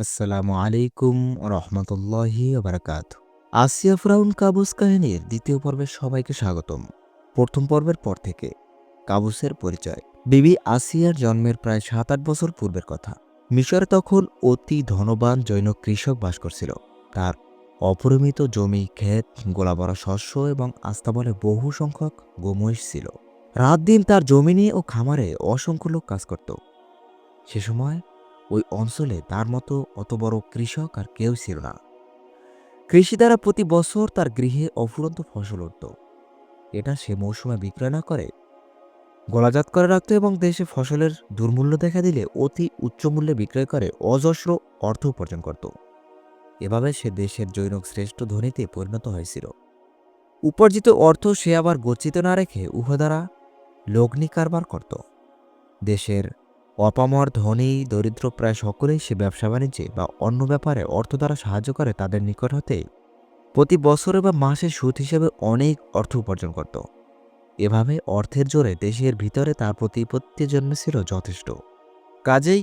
আসসালামু আলাইকুম রহমতুল্লাহি বারাকাত আসিয়া ফ্রাউন কাবুস কাহিনীর দ্বিতীয় পর্বে সবাইকে স্বাগতম। প্রথম পর্বের পর থেকে কাবুসের পরিচয়। বিবি আসিয়ার জন্মের প্রায় সাত আট বছর পূর্বের কথা। মিশরে তখন অতি ধনবান জৈন কৃষক বাস করছিল। তার অপরিমিত জমি, ক্ষেত, গোলাবরা শস্য এবং আস্তাবলে বহু সংখ্যক গোমহিষ ছিল। রাত দিন তার জমিনে ও খামারে অসংখ্য লোক কাজ করত। সে সময় ওই অঞ্চলে তার মতো অত বড় কৃষক আর কেউ ছিল না। কৃষি দ্বারা প্রতি বছর তার গৃহে অফুরন্ত ফসল উঠত। এটা সে মৌসুমে বিক্রয় না করে, গলাজাত করে রাখত এবং দেশে ফসলের দুর্মূল্য দেখা দিলে অতি উচ্চ মূল্যে বিক্রয় করে অজস্র অর্থ উপার্জন করত। এভাবে সে দেশের জৈনক শ্রেষ্ঠ ধনীতে পরিণত হয়েছিল। উপার্জিত অর্থ সে আবার গচ্ছিত না রেখে উহা দ্বারা লগ্নি কারবার করত। দেশের অপামর, ধনী, দরিদ্র প্রায় সকলেই সে ব্যবসা বাণিজ্যে বা অন্য ব্যাপারে অর্থ দ্বারা সাহায্য করে তাদের নিকট হতে প্রতি বছরে বা মাসে সুদ হিসেবে অনেক অর্থ উপার্জন করত। এভাবে অর্থের জোরে দেশের ভিতরে তার প্রতিপত্তি জন্য ছিল যথেষ্ট। কাজেই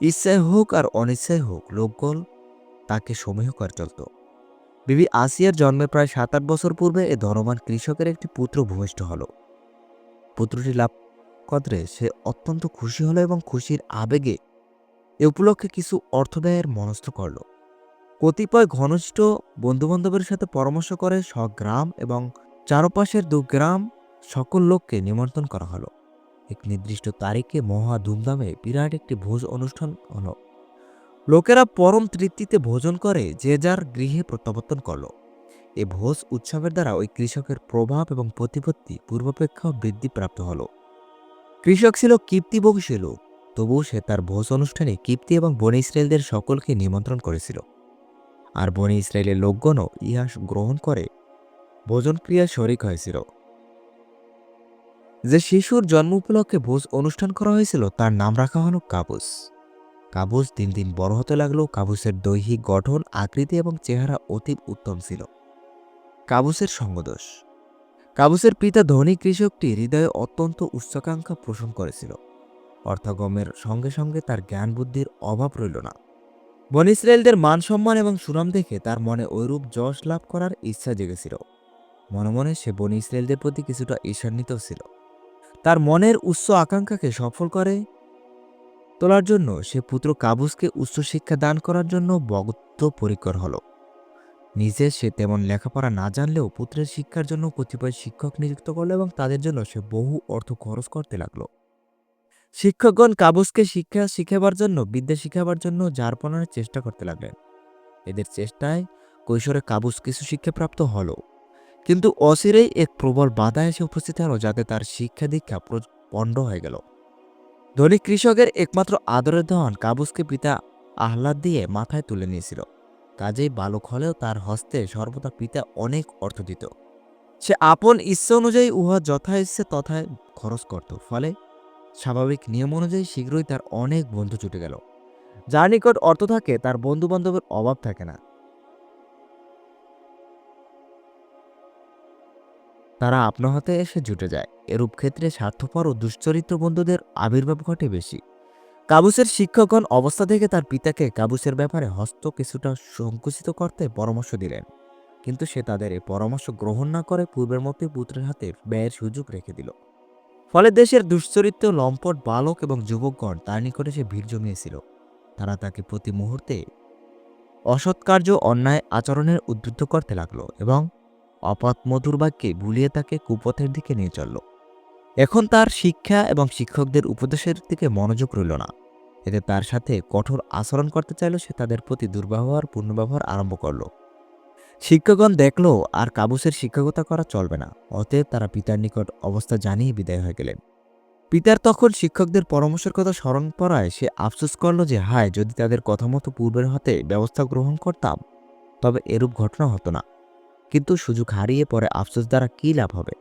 ইচ্ছায় হোক আর অনিচ্ছায় হোক লোকগল তাকে সমীহ করে চলত। বিবি আসিয়ার জন্মের প্রায় সাত আট বছর পূর্বে এ ধনবান কৃষকের একটি পুত্র ভূমিষ্ঠ হল। পুত্রটি লাভ কদরে সে অত্যন্ত খুশি হলো এবং খুশির আবেগে এ উপলক্ষে কিছু অর্থ ব্যয়ের মনস্থ করল। কতিপয় ঘনিষ্ঠ বন্ধুবান্ধবের সাথে পরামর্শ করে স্বগ্রাম এবং চারপাশের দু গ্রাম সকল লোককে নিমন্ত্রণ করা হলো। এক নির্দিষ্ট তারিখে মহা ধুমধামে বিরাট একটি ভোজ অনুষ্ঠান হলো। লোকেরা পরম তৃপ্তিতে ভোজন করে যে যার গৃহে প্রত্যাবর্তন করল। এ ভোজ উৎসবের দ্বারা ওই কৃষকের প্রভাব এবং প্রতিপত্তি পূর্বাপেক্ষা বৃদ্ধিপ্রাপ্ত হলো। কৃষক ছিল কীর্তিবংশী লোক, তবুও সে তার ভোজ অনুষ্ঠানে কীর্তি এবং বনি ইসরায়েলদের সকলকে নিমন্ত্রণ করেছিল। আর বনি ইসরায়েলের লোকগণও ইহা গ্রহণ করে ভোজন ক্রিয়া শরিক হয়েছিল। যে শিশুর জন্ম উপলক্ষে ভোজ অনুষ্ঠান করা হয়েছিল, তার নাম রাখা হল কাবুস। কাবুস দিন দিন বড় হতে লাগল, কাবুসের দৈহিক গঠন, আকৃতি এবং চেহারা অতি উত্তম ছিল। কাবুসের সঙ্গদোষ কাবুসের পিতা ধনী কৃষকটি হৃদয়ে অত্যন্ত উচ্চাকাঙ্ক্ষা পোষণ করেছিল। অর্থাগমের সঙ্গে সঙ্গে তার জ্ঞান বুদ্ধির অভাব রইল না। বন ইসরায়েলদের মান সম্মান এবং সুনাম দেখে তার মনে ঐরূপ যশ লাভ করার ইচ্ছা জেগেছিল। মনে মনে সে বন ইসরায়েলদের প্রতি কিছুটা ঈর্ষান্বিত ছিল। তার মনের উচ্চ আকাঙ্ক্ষাকে সফল করে তোলার জন্য সে পুত্র কাবুসকে উচ্চশিক্ষা দান করার জন্য বগত্ব পরিকর হল। নিজে সে তেমন লেখাপড়া না জানলেও পুত্রের শিক্ষার জন্য কতিপয় শিক্ষক নিযুক্ত করল এবং তাদের জন্য সে বহু অর্থ খরচ করতে লাগল। শিক্ষকগণ কাবুসকে শিক্ষা শিখাবার জন্য, বিদ্যা শিখাবার জন্য জারপনার চেষ্টা করতে লাগলেন। এদের চেষ্টায় কৈশোরে কাবুস কিছু শিক্ষাপ্রাপ্ত হল। কিন্তু অচিরেই এক প্রবল বাধা এসে উপস্থিত হলো, যাতে তার শিক্ষা দীক্ষা পণ্ড হয়ে গেল। ধনী কৃষকের একমাত্র আদরের ধন কাবুসকে পিতা আহ্লাদ দিয়ে মাথায় তুলে নিয়েছিল। কাজেই বালক হলেও তার হস্তে সর্বদা পিতা অনেক অর্থ দিত। সে আপন ইচ্ছা অনুযায়ী উহা যথা ইচ্ছে তথায় খরচ করত, ফলে স্বাভাবিক নিয়ম অনুযায়ী শীঘ্রই তার অনেক বন্ধু ছুটে গেল। যার নিকট অর্থ থাকে, তার বন্ধু বান্ধবের অভাব থাকে না। তারা আপনা হাতে এসে জুটে যায়। এরূপ ক্ষেত্রে স্বার্থপর ও দুশ্চরিত্র বন্ধুদের আবির্ভাব ঘটে বেশি। কাবুসের শিক্ষকগণ অবস্থা থেকে তার পিতাকে কাবুসের ব্যাপারে হস্ত কিছুটা সংকুচিত করতে পরামর্শ দিলেন। কিন্তু সে তাদের এই পরামর্শ গ্রহণ না করে পূর্বের মতোই পুত্রের হাতে ব্যয়ের সুযোগ রেখে দিল। ফলে দেশের দুশ্চরিত্র, লম্পট, বালক এবং যুবকগণ তার নিকটে সে ভিড় জমিয়েছিল। তারা তাকে প্রতি মুহূর্তে অসৎকার্য অন্যায় আচরণের উদ্বুদ্ধ করতে লাগল এবং অপাত মধুর বাক্যে ভুলিয়ে তাকে কুপথের দিকে নিয়ে চলল। এখন তার শিক্ষা এবং শিক্ষকদের উপদেশের দিকে মনোযোগ রইল না। এতে তার সাথে কঠোর আচরণ করতে চাইল সে তাদের প্রতি দুর্ব্যবহার, পূর্ণব্যবহার আরম্ভ করল। শিক্ষকগণ দেখল আর কাবুসের শিক্ষকতা করা চলবে না। অতএব তারা পিতার নিকট অবস্থা জানিয়ে বিদায় হয়ে গেলেন। পিতার তখন শিক্ষকদের পরামর্শের কথা স্মরণ পড়ায় সে আফসোস করল যে, হায়, যদি তাদের কথা মতো পূর্বের হাতে ব্যবস্থা গ্রহণ করতাম, তবে এরূপ ঘটনা হতো না। কিন্তু সুযোগ হারিয়ে পরে আফসোস দ্বারা কী লাভ হবে?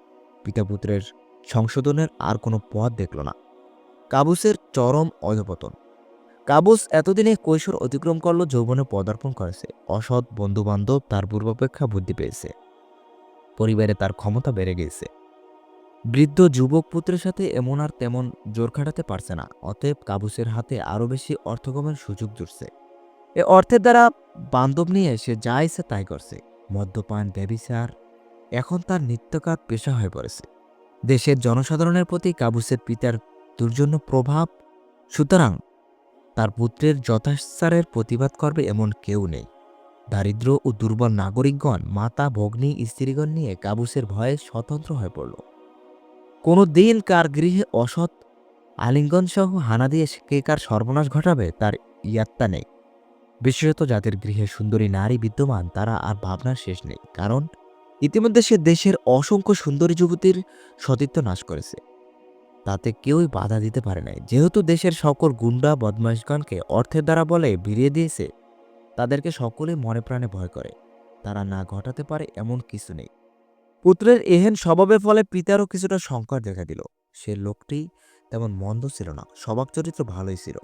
পিতা পুত্রের সংশোধনের আর কোনো পথ দেখল না। কাবুসের চরম অধপতন। কাবুস এতদিনে কৈশোর অতিক্রম করল, যৌবনে পদার্পণ করেছে। অসৎ বন্ধুবান্ধব তার পূর্বাপেক্ষা বুদ্ধি পেয়েছে। পরিবারে তার ক্ষমতা বেড়ে গিয়েছে বৃদ্ধ যুবক পুত্রের সাথে এমন আর তেমন জোর খাটাতে পারছে না, অতএব কাবুসের হাতে আরও বেশি অর্থগমের সুযোগ জুটছে। এ অর্থের দ্বারা বান্ধব নিয়ে সে যা ইচ্ছে তাই করছে। মদ্যপান ব্যবিচার এখন তার নিত্যকার পেশা হয়ে পড়েছে। দেশের জনসাধারণের প্রতি কাবুসের পিতার দুর্জন্য প্রভাব, সুতরাং তার পুত্রের যথাচারের প্রতিবাদ করবে এমন কেউ নেই। দারিদ্র ও দুর্বল নাগরিকগণ, মাতা, ভগ্নী, স্ত্রীগণ নিয়ে কাবুসের ভয়ে স্বতন্ত্র হয়ে পড়ল। কোনো দিন কার গৃহে অসৎ আলিঙ্গন সহ হানা দিয়ে কে কার সর্বনাশ ঘটাবে তার ইয়াত্তা নেই। বিশেষত যাদের গৃহে সুন্দরী নারী বিদ্যমান, তারা আর ভাবনার শেষ নেই, কারণ ইতিমধ্যে সে দেশের অসংখ্য সুন্দরী যুবতীর সতীত্ব নাশ করেছে। তাতে কেউই বাধা দিতে পারে নাই। যেহেতু দেশের সকল গুন্ডা বদমাইশগণকে অর্থের দ্বারা বলে ভিড়িয়ে দিয়েছে, তাদেরকে সকলে মনে প্রাণে ভয় করে। তারা না ঘটাতে পারে এমন কিছু নেই। পুত্রের এহেন স্বভাবের ফলে পিতারও কিছুটা সংকট দেখা দিল। সে লোকটি তেমন মন্দ ছিল না, স্বভাব চরিত্র ভালোই ছিল।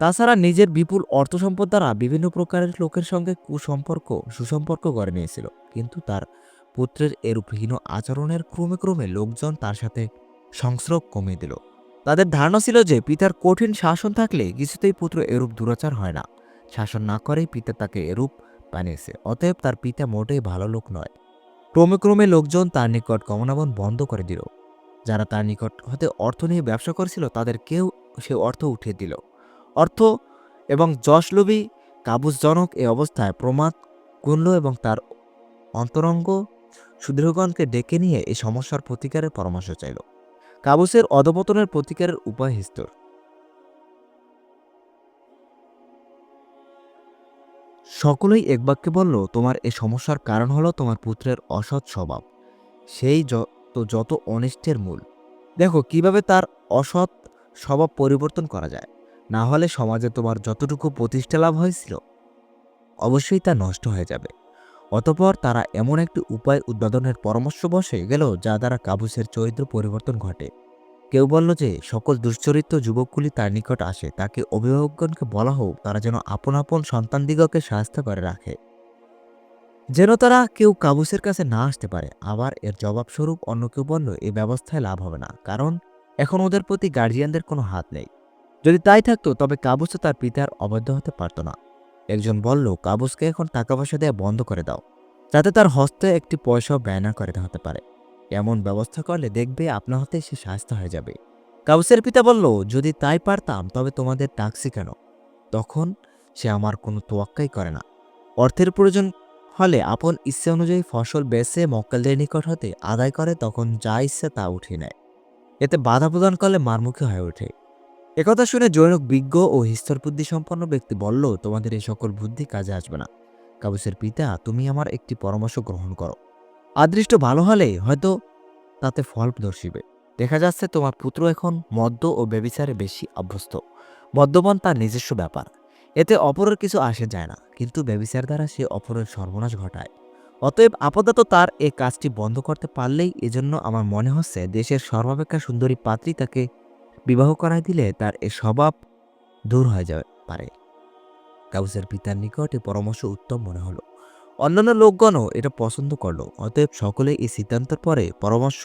তাছাড়া নিজের বিপুল অর্থ সম্পদ দ্বারা বিভিন্ন প্রকারের লোকের সঙ্গে কুসম্পর্ক, সুসম্পর্ক গড়ে নিয়েছিল। কিন্তু তার পুত্রের এরূপহীন আচরণের ক্রমে ক্রমে লোকজন তার সাথে সংস্রব কমিয়ে দিল। তাদের ধারণা ছিল যে পিতার কঠিন শাসন থাকলে কিছুতেই পুত্র এরূপ দুরাচার হয় না। শাসন না করেই পিতা তাকে এরূপ বানিয়েছে, অতএব তার পিতা মোটেই ভালো লোক নয়। ক্রমে ক্রমে লোকজন তার নিকট গমনাগমন বন্ধ করে দিল। যারা তার নিকট হতে অর্থ নিয়ে ব্যবসা করেছিল, তাদের কেউ সে অর্থ উঠিয়ে দিল। অর্থ এবং যশলোভী কাবুসজনক এ অবস্থায় প্রমাদ গুনল এবং তার অন্তরঙ্গ সুদৃঢ়গণকে ডেকে নিয়ে এই সমস্যার প্রতিকারের পরামর্শ চাইল। কাবুসের অধপতনের প্রতিকারের উপায় হিস্তর সকলেই এক বাক্যে বলল, তোমার এ সমস্যার কারণ হলো তোমার পুত্রের অসৎ স্বভাব। সেই যত যত অনিষ্টের মূল। দেখো, কীভাবে তার অসৎ স্বভাব পরিবর্তন করা যায়। না হলে সমাজে তোমার যতটুকু প্রতিষ্ঠা লাভ হয়েছিল, অবশ্যই তা নষ্ট হয়ে যাবে। অতপর তারা এমন একটি উপায় উদ্বোধনের পরামর্শ বসে গেল যা দ্বারা কাবুসের চরিত্র পরিবর্তন ঘটে। কেউ বলল যে, সকল দুশ্চরিত্র যুবকগুলি তার নিকট আসে, তাকে অভিভাবকগণকে বলা হোক, তারা যেন আপন আপন সন্তানদিগকে সাহায্য করে রাখে। যেন তারা কেউ কাবুসের কাছে না আসতে পারে, আবার এর জবাবস্বরূপ অন্য কেউ বলল এই ব্যবস্থায় লাভ হবে না, কারণ এখন ওদের প্রতি গার্জিয়ানদের কোনো হাত নেই। যদি তাই থাকতো, তবে কাবুসও তার পিতার অবাধ্য হতে পারত না। একজন বলল কাবুসকে এখন টাকা পয়সা দেওয়া বন্ধ করে দাও। যাতে তার হস্তে একটি পয়সাও ব্যয় না করে হতে পারে। এমন ব্যবস্থা করলে দেখবে আপনার হাতে সে স্বাস্থ্য হয়ে যাবে। কাবুসের পিতা বলল, যদি তাই পারতাম, তবে তোমাদের ডাকছি কেন? তখন সে আমার কোনো তোয়াক্কাই করে না। অর্থের প্রয়োজন হলে আপন ইচ্ছে অনুযায়ী ফসল বেচে মক্কেলদের নিকট হতে আদায় করে, তখন যা ইচ্ছে তা উঠিয়ে নেয়। এতে বাধা প্রদান করলে মারমুখী হয়ে ওঠে। একথা শুনে জৈনক বিজ্ঞ ও হিস্তর বুদ্ধি সম্পন্ন ব্যক্তি বলল, তোমাদের এই সকল বুদ্ধি কাজে আসবে না। কাবুসের পিতা, তুমি আমার একটি পরামর্শ গ্রহণ করো। আদৃষ্ট ভালো হলে হয়তো তাতে ফল দর্শিবে দেখা যাচ্ছে তোমার পুত্র এখন মদ্য ও ব্যবিচারে বেশি অভ্যস্ত মদ্যপান তার নিজস্ব ব্যাপার। এতে অপরের কিছু আসে যায় না, কিন্তু ব্যবিচার দ্বারা সে অপরের সর্বনাশ ঘটায়। অতএব আপাতত তার এই কাজটি বন্ধ করতে পারলেই এজন্য আমার মনে হচ্ছে দেশের সর্বাপেক্ষা সুন্দরী পাত্রী তাকে বিবাহ করায় দিলে তার এ স্বভাব দূর হয়ে যাবে, পারে। কাউসের পিতার নিকট এ পরামর্শ উত্তম মনে হলো। অন্যান্য লোকগণও এটা পছন্দ করল। অতএব সকলে এই সিদ্ধান্তের পরে পরামর্শ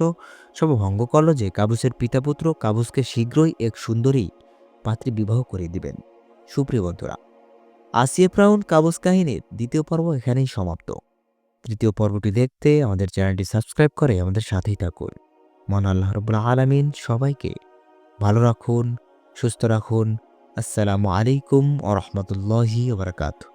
সব ভঙ্গ করল যে কাবুসের পিতাপুত্র কাবুসকে শীঘ্রই এক সুন্দরী পাত্রী বিবাহ করে দিবেন। সুপ্রিয় বন্ধুরা, আসিয়া প্রাউন কাবুস কাহিনীর দ্বিতীয় পর্ব এখানেই সমাপ্ত। তৃতীয় পর্বটি দেখতে আমাদের চ্যানেলটি সাবস্ক্রাইব করে আমাদের সাথেই থাকুন। মন আল্লাহ রবুল্লা আলমিন সবাইকে ভালো রাখুন সুস্থ রাখুন। আসসালামু আলাইকুম ও রহমতুল্লাহি ওবরাকাতু